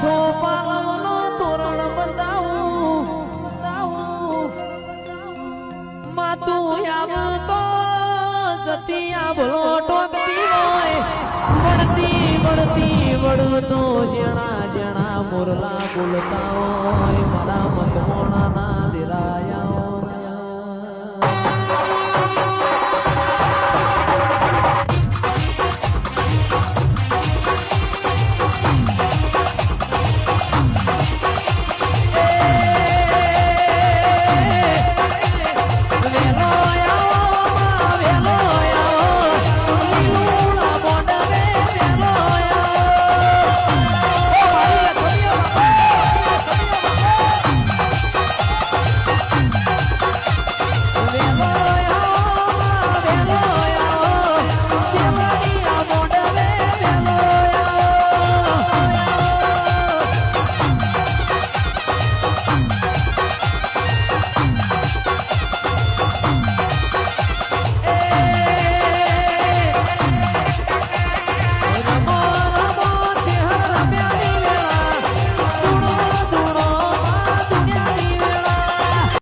સોપાલવનો તોરણ બંધાવું માતું આવતો જતી આભલો ટોકતી હોય. વળતી વળતી વળતો જણા જણા મોરલા બોલતા હોય. મારા